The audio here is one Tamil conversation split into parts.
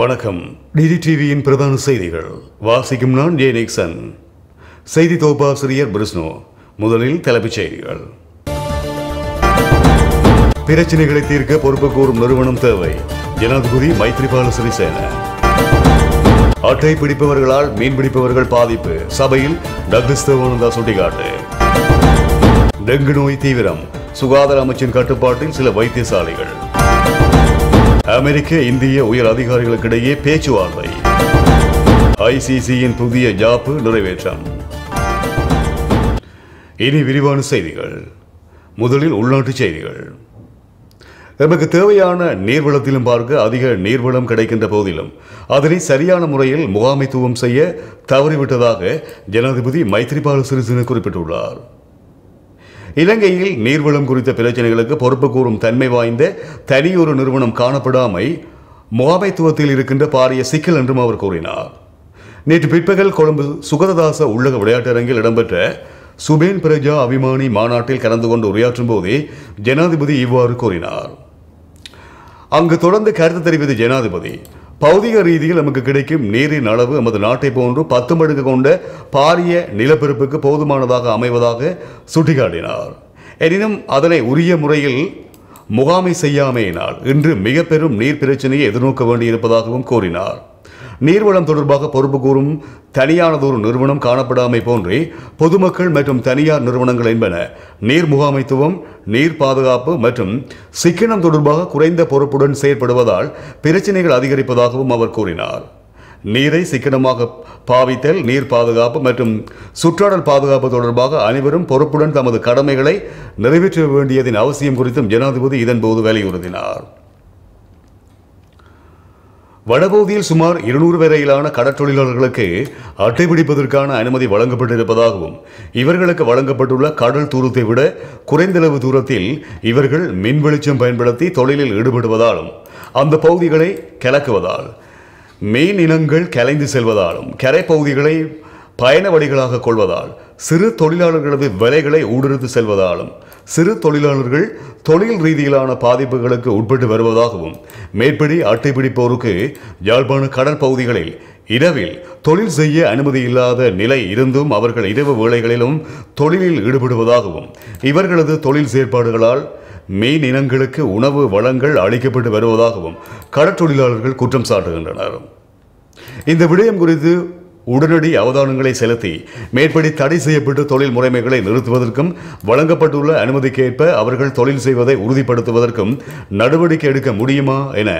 வணக்கம். டிடி டிவியின் பிரதான செய்திகள். வாசிக்கும் நான் ஜே நிக்சன். செய்தி தொகுப்பாசிரியர் பிரிஸ்னோ. முதலில் தலைப்புச் செய்திகள். பிரச்சனைகளை தீர்க்க பொறுப்பு கூறும் நிறுவனம் தேவை. ஜனாதிபதி மைத்ரிபால சிறிசேன. அட்டை பிடிப்பவர்களால் மீன் பிடிப்பவர்கள் பாதிப்பு. சபையில் டக்ளஸ் தேவானந்தா சுட்டிக்காட்டு. டெங்கு நோய் தீவிரம். சுகாதார அமைச்சின் கட்டுப்பாட்டில் சில வைத்தியசாலைகள். அமெரிக்க இந்திய உயர் அதிகாரிகளுக்கிடையே பேச்சுவார்த்தை. ஐசிசியின் புதிய ஜாப்பு நிறைவேற்றம். இனி விரிவான செய்திகள். முதலில் உள்நாட்டு செய்திகள். நமக்கு தேவையான நீர்வளத்திலும் பார்க்க அதிக நீர்வளம் கிடைக்கின்ற போதிலும் அதனை சரியான முறையில் முகாமைத்துவம் செய்ய தவறிவிட்டதாக ஜனாதிபதி மைத்ரிபால சிறிசேன குறிப்பிட்டுள்ளார். இலங்கையில் நீர்வளம் குறித்த பிரச்சனைகளுக்கு பொறுப்பு கூறும் தன்மை வாய்ந்த தனியொரு நிறுவனம் காணப்படாமை முகாமைத்துவத்தில் இருக்கின்ற பாரிய சிக்கல் என்றும் அவர் கூறினார். நேற்று பிற்பகல் கொழும்பு சுகததாச உள்ளக விளையாட்டரங்கில் இடம்பெற்ற சுபேன் பிரஜா அபிமானி மாநாட்டில் கலந்து கொண்டு உரையாற்றும் போதே ஜனாதிபதி இவ்வாறு கூறினார். அங்கு தொடர்ந்து கருத்து தெரிவித்த ஜனாதிபதி பௌதிக ரீதியில் நமக்கு கிடைக்கும் நீரின் அளவு நமது நாட்டை போன்று பத்து மடங்கு கொண்ட பாரிய நிலப்பரப்புக்கு போதுமானதாக அமைவதாக சுட்டிக்காட்டினார். எனினும் அதனை உரிய முறையில் முகாமை செய்யாமையினால் இன்று மிக பெரும் நீர் பிரச்சனையை எதிர்நோக்க வேண்டியிருப்பதாகவும் கூறினார். நீர்வளம் தொடர்பாக பொறுப்பு கூறும் தனியானதொரு நிறுவனம் காணப்படாமை போன்றே பொதுமக்கள் மற்றும் தனியார் நிறுவனங்கள் என்பன நீர் முகாமைத்துவம் நீர் பாதுகாப்பு மற்றும் சிக்கனம் தொடர்பாக குறைந்த பொறுப்புடன் செயற்படுவதால் பிரச்சினைகள் அதிகரிப்பதாகவும் அவர் கூறினார். நீரை சிக்கனமாக பாவித்தல் நீர் பாதுகாப்பு மற்றும் சுற்றாடல் பாதுகாப்பு தொடர்பாக அனைவரும் பொறுப்புடன் தமது கடமைகளை நிறைவேற்ற வேண்டியதின் அவசியம் குறித்தும் ஜனாதிபதி இதன்போது வலியுறுத்தினார். வடபகுதியில் சுமார் இருநூறு வரையிலான கடற்றொழிலாளர்களுக்கு அட்டை பிடிப்பதற்கான அனுமதி வழங்கப்பட்டிருப்பதாகவும் இவர்களுக்கு வழங்கப்பட்டுள்ள கடல் தூரத்தை விட குறைந்தளவு தூரத்தில் இவர்கள் மின் வெளிச்சம் பயன்படுத்தி தொழிலில் ஈடுபடுவதாலும் அந்த பகுதிகளை கலக்குவதால் மீன் இனங்கள் கலைந்து செல்வதாலும் கரை பகுதிகளை பயண வழிகளாக கொள்வதால் சிறு தொழிலாளர்களது விலைகளை ஊடுருத்து செல்வதாலும் சிறு தொழிலாளர்கள் தொழில் ரீதியிலான பாதிப்புகளுக்கு உட்பட்டு வருவதாகவும் மேற்படி அட்டை பிடிப்போருக்கு யாழ்ப்பாண கடற்பகுதிகளில் இரவில் தொழில் செய்ய அனுமதி இல்லாத நிலை இருந்தும் அவர்கள் இரவு வேளைகளிலும் தொழிலில் ஈடுபடுவதாகவும் இவர்களது தொழில் செயற்பாடுகளால் மீன் இனங்களுக்கு உணவு வளங்கள் அளிக்கப்பட்டு வருவதாகவும் கடற்றொழிலாளர்கள் குற்றம் சாட்டுகின்றனர். இந்த விடயம் குறித்து உடனடி அவதானங்களை செலுத்தி மேற்படி தடை செய்யப்பட்ட தொழில் முறைமைகளை நிறுத்துவதற்கும் வழங்கப்பட்டுள்ள அனுமதிக்கேற்ப அவர்கள் தொழில் செய்வதை உறுதிப்படுத்துவதற்கும் நடவடிக்கை எடுக்க முடியுமா என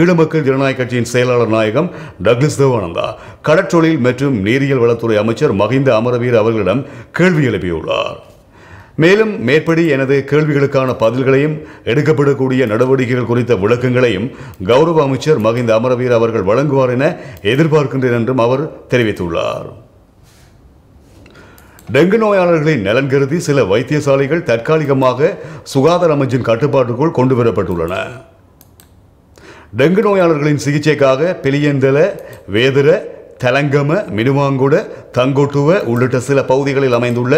ஈழமக்கள் ஜனநாயக கட்சியின் செயலாளர் நாயகம் டக்ளஸ் தேவானந்தா கடற்றொழில் மற்றும் நீரியல் வளத்துறை அமைச்சர் மகிந்த அமரவீர் அவர்களிடம் கேள்வி எழுப்பியுள்ளார். மேலும் மேற்படி எனது கேள்விகளுக்கான பதில்களையும் எடுக்கப்படக்கூடிய நடவடிக்கைகள் குறித்த விளக்கங்களையும் கௌரவ அமைச்சர் மகிந்த அமரவீர் அவர்கள் வழங்குவார் என எதிர்பார்க்கின்றேன் என்றும் அவர் தெரிவித்துள்ளார். டெங்கு நோயாளர்களின் நலன் கருதி சில வைத்தியசாலைகள் தற்காலிகமாக சுகாதார அமைச்சின் கட்டுப்பாட்டுக்குள் கொண்டு வரப்பட்டுள்ளன டெங்கு நோயாளர்களின் சிகிச்சைக்காக பிலியந்தல வேதர தலங்கம மினுவாங்குட தங்கொட்டுவ உள்ளிட்ட சில பகுதிகளில் அமைந்துள்ள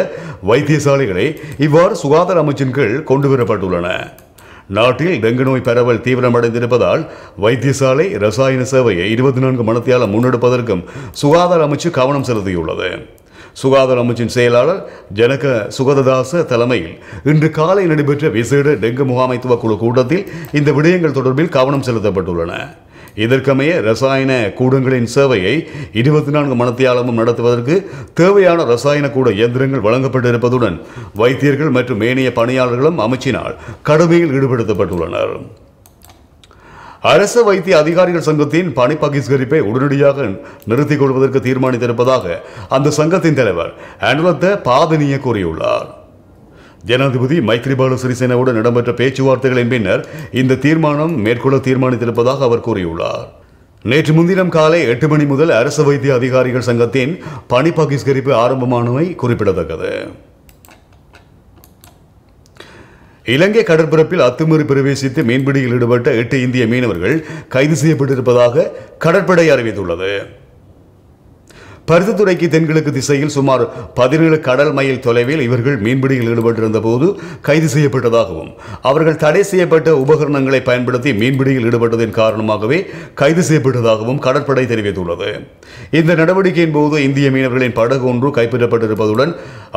வைத்தியசாலைகளை இவ்வாறு சுகாதார அமைச்சின் கீழ் கொண்டுவரப்பட்டுள்ளன நாட்டில் டெங்கு நோய் பரவல் தீவிரமடைந்திருப்பதால் வைத்தியசாலை ரசாயன சேவையை இருபத்தி நான்கு மணத்தியால் முன்னெடுப்பதற்கும் சுகாதார அமைச்சு கவனம் செலுத்தியுள்ளது. சுகாதார அமைச்சின் செயலாளர் ஜனக சுகததாச தலைமையில் இன்று காலை நடைபெற்ற விசேட டெங்கு முகாமைத்துவ குழு கூட்டத்தில் இந்த விடயங்கள் தொடர்பில் கவனம் செலுத்தப்பட்டுள்ளன. இதற்கமைய ரசாயன கூடங்களின் சேவையை இருபத்தி நான்கு மணத்தியாலமும் நடத்துவதற்கு தேவையான ரசாயன கூட இயந்திரங்கள் வழங்கப்பட்டிருப்பதுடன் வைத்தியர்கள் மற்றும் ஏனைய பணியாளர்களும் அமைச்சினால் கடமையில் ஈடுபடுத்தப்பட்டுள்ளனர். அரச வைத்திய அதிகாரிகள் சங்கத்தின் பணி பகிஷ்கரிப்பை உடனடியாக நிறுத்திக் கொள்வதற்கு தீர்மானித்திருப்பதாக அந்த சங்கத்தின் தலைவர் அனுரத்த பாதனிய கூறியுள்ளார். ஜனாதிபதி மைத்ரிபால சிறிசேனாவுடன் இடம்பெற்ற பேச்சுவார்த்தைகளின் பின்னர் இந்த தீர்மானம் மேற்கொள்ள தீர்மானித்திருப்பதாக அவர் கூறியுள்ளார். நேற்று முன்தினம் காலை எட்டு மணி முதல் அரசு வைத்திய அதிகாரிகள் சங்கத்தின் பணி பகிஷ்கரிப்பு ஆரம்பமானவை குறிப்பிடத்தக்கது. இலங்கை கடற்பரப்பில் அத்துமீறி பிரவேசித்து மீன்பிடியில் ஈடுபட்ட எட்டு இந்திய மீனவர்கள் கைது செய்யப்பட்டிருப்பதாக கடற்படை அறிவித்துள்ளது. பருத்தித்துறைக்கு தென்கிழக்கு திசையில் சுமார் பதினேழு கடல் மைல் தொலைவில் இவர்கள் மீன்பிடியில் ஈடுபட்டிருந்த போது கைது செய்யப்பட்டதாகவும் அவர்கள் தடை செய்யப்பட்ட உபகரணங்களை பயன்படுத்தி மீன்பிடியில் ஈடுபட்டதன் காரணமாகவே கைது செய்யப்பட்டதாகவும் கடற்படை தெரிவித்துள்ளது. இந்த நடவடிக்கையின் போது இந்திய மீனவர்களின் படகு ஒன்று கைப்பற்றப்பட்டிருப்பதுடன்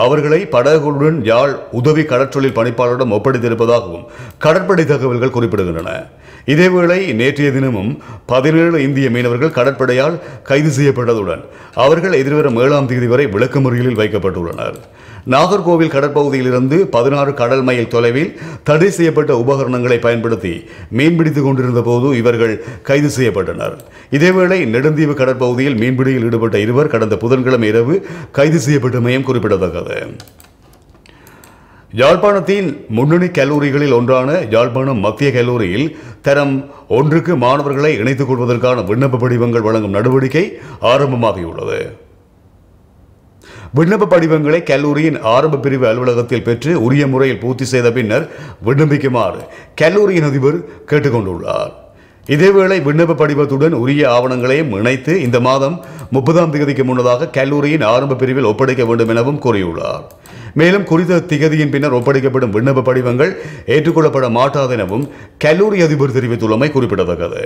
அவர்களை படகுடன் யாழ் உதவி கடற்றொழில் பணிப்பாளரிடம் ஒப்படைத்திருப்பதாகவும் கடற்படை தகவல்கள் குறிப்பிடுகின்றன. இதேவேளை நேற்றைய தினமும் பதினேழு இந்திய மீனவர்கள் கடற்படையால் கைது செய்யப்பட்டதுடன் அவர்கள் எதிர்வரும் ஏழாம் தேதி வரை விளக்கமறியலில் வைக்கப்பட்டுள்ளனர். நாகர்கோவில் கடற்பகுதியிலிருந்து பதினாறு கடல் மைல் தொலைவில் தடை செய்யப்பட்ட உபகரணங்களை பயன்படுத்தி மீன்பிடித்துக் கொண்டிருந்த போது இவர்கள் கைது செய்யப்பட்டனர். இதேவேளை நெடுந்தீவு கடற்பகுதியில் மீன்பிடியில் ஈடுபட்ட இருவர் கடந்த புதன்கிழமை இரவு கைது செய்யப்பட்டமையும் குறிப்பிடத்தக்கது. யாழ்ப்பாணத்தில் முன்னணி கல்லூரிகளில் ஒன்றான யாழ்ப்பாணம் மத்திய கல்லூரியில் தரம் ஒன்றுக்கு மாணவர்களை இணைத்துக் கொள்வதற்கான விண்ணப்ப படிவங்கள் வழங்கும் நடவடிக்கை ஆரம்பமாகியுள்ளது. விண்ணப்ப படிவங்களை கல்லூரியின் ஆரம்ப பிரிவு அலுவலகத்தில் பெற்று உரிய முறையில் பூர்த்தி செய்த பின்னர் விண்ணப்பிக்குமாறு கல்லூரியின் அதிபர் கேட்டுக்கொண்டுள்ளார். இதேவேளை விண்ணப்ப படிவத்துடன் உரிய ஆவணங்களையும் இணைத்து இந்த மாதம் முப்பதாம் தேதிக்கு முன்னதாக கல்லூரியின் ஆரம்ப பிரிவில் ஒப்படைக்க வேண்டும் எனவும் கூறியுள்ளார். மேலும் குறித்த திகதியின் பின்னர் ஒப்படைக்கப்படும் விண்ணப்ப படிவங்கள் ஏற்றுக்கொள்ளப்பட மாட்டாது எனவும் கல்லூரி அதிபர் தெரிவித்துள்ளமை குறிப்பிடத்தக்கது.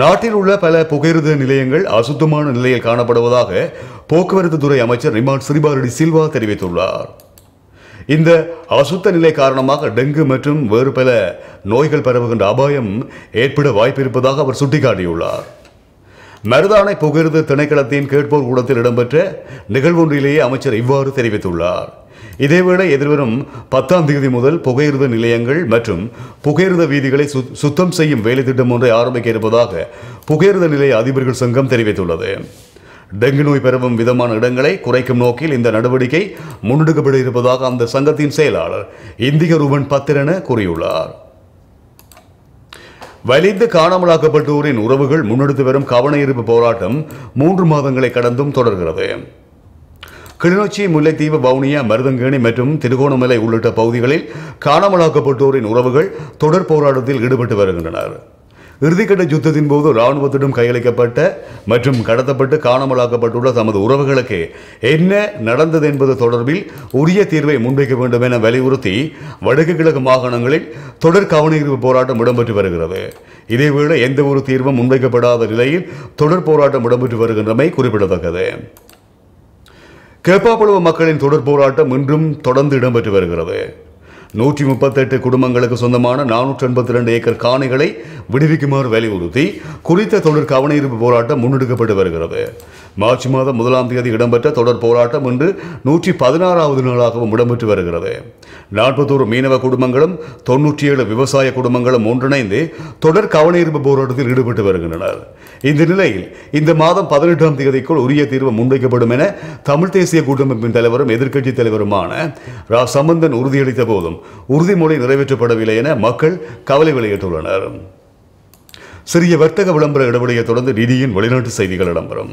நாட்டில் உள்ள பல புகையிரத நிலையங்கள் அசுத்தமான நிலையில் காணப்படுவதாக போக்குவரத்து துறை அமைச்சர் ரிமான் ஸ்ரீபாரடி சில்வா தெரிவித்துள்ளார். இந்த அசுத்த நிலை காரணமாக டெங்கு மற்றும் வேறு பல நோய்கள் பரவுகின்ற அபாயம் ஏற்பட வாய்ப்பிருப்பதாக அவர் சுட்டிக்காட்டியுள்ளார். மருதானை புகிர்ந்து திணைக்களத்தின் கேட்போர் கூடத்தில் இடம்பெற்ற நிகழ்வொன்றிலேயே அமைச்சர் இவ்வாறு தெரிவித்துள்ளார். இதேவேளை எதிர்வரும் பத்தாம் தேதி முதல் புகையிரத நிலையங்கள் மற்றும் புகையிரத வீதிகளை சுத்தம் செய்யும் வேலை திட்டம் ஒன்றை ஆரம்பிக்க இருப்பதாக புகையிரத நிலைய அதிபர்கள் சங்கம் தெரிவித்துள்ளது. டெங்கு நோய் பரவும் விதமான இடங்களை குறைக்கும் நோக்கில் இந்த நடவடிக்கை முன்னெடுக்கப்பட இருப்பதாக அந்த சங்கத்தின் செயலாளர் இந்திய ரூபன் பத்திரன கூறியுள்ளார். வலிந்து காணாமலாக்கப்பட்டோரின் உறவுகள் முன்னெடுத்து வரும் கவனஈர்ப்பு போராட்டம் மூன்று மாதங்களை கடந்தும் தொடர்கிறது. கிளிநொச்சி முல்லைத்தீவு வவுனியா மருதங்கேணி மற்றும் திருகோணமலை உள்ளிட்ட பகுதிகளில் காணாமலாக்கப்பட்டோரின் உறவுகள் தொடர் போராட்டத்தில் ஈடுபட்டு வருகின்றனர். இறுதிக்கட்ட யுத்தத்தின் போது இராணுவத்திடம் கையளிக்கப்பட்ட மற்றும் கடத்தப்பட்டு காணாமலாக்கப்பட்டுள்ள தமது உறவுகளுக்கு என்ன நடந்தது என்பது தொடர்பில் உரிய தீர்வை முன்வைக்க வேண்டும் என வலியுறுத்தி வடக்கு கிழக்கு மாகாணங்களில் தொடர் கவனஈர்ப்பு போராட்டம் இடம்பெற்று வருகிறது. இதேவேளை எந்த ஒரு தீர்வும் முன்வைக்கப்படாத நிலையில் தொடர் போராட்டம் இடம்பெற்று வருகின்றமை குறிப்பிடத்தக்கது. கேப்பாப்புலவு மக்களின் தொடர் போராட்டம் இன்றும் தொடர்ந்து இடம்பெற்று வருகிறது. நூற்றி முப்பத்தெட்டு குடும்பங்களுக்கு சொந்தமான நானூற்றி எண்பத்தி ரெண்டு ஏக்கர் காணிகளை விடுவிக்குமாறு வலியுறுத்தி குறித்த தொடர் கவனஈர்ப்பு போராட்டம் முன்னெடுக்கப்பட்டு வருகிறது. மார்ச் மாதம் முதலாம் தேதி இடம்பெற்ற தொடர் போராட்டம் இன்று நூற்றி பதினாறாவது நாளாகவும் இடம்பெற்று வருகிறது. நாற்பத்தோரு மீனவ குடும்பங்களும் தொன்னூற்றி ஏழு விவசாய குடும்பங்களும் ஒன்றிணைந்து தொடர் கவனஈர்ப்பு போராட்டத்தில் ஈடுபட்டு வருகின்றனர். இந்த நிலையில் இந்த மாதம் பதினெட்டாம் தேதிக்குள் உரிய தீர்வு முன்வைக்கப்படும் என தமிழ் தேசிய கூட்டமைப்பின் தலைவரும் எதிர்க்கட்சித் தலைவருமான ரா. சம்பந்தன் உறுதியளித்த போதும் உறுதிமொழி நிறைவேற்றப்படவில்லை என மக்கள் கவலை வெளியிட்டுள்ளனர். சிறிய வர்த்தக விளம்பர இடைவெளியை தொடர்ந்து நிதியின் வெளிநாட்டு செய்திகள் இடம்பெறும்.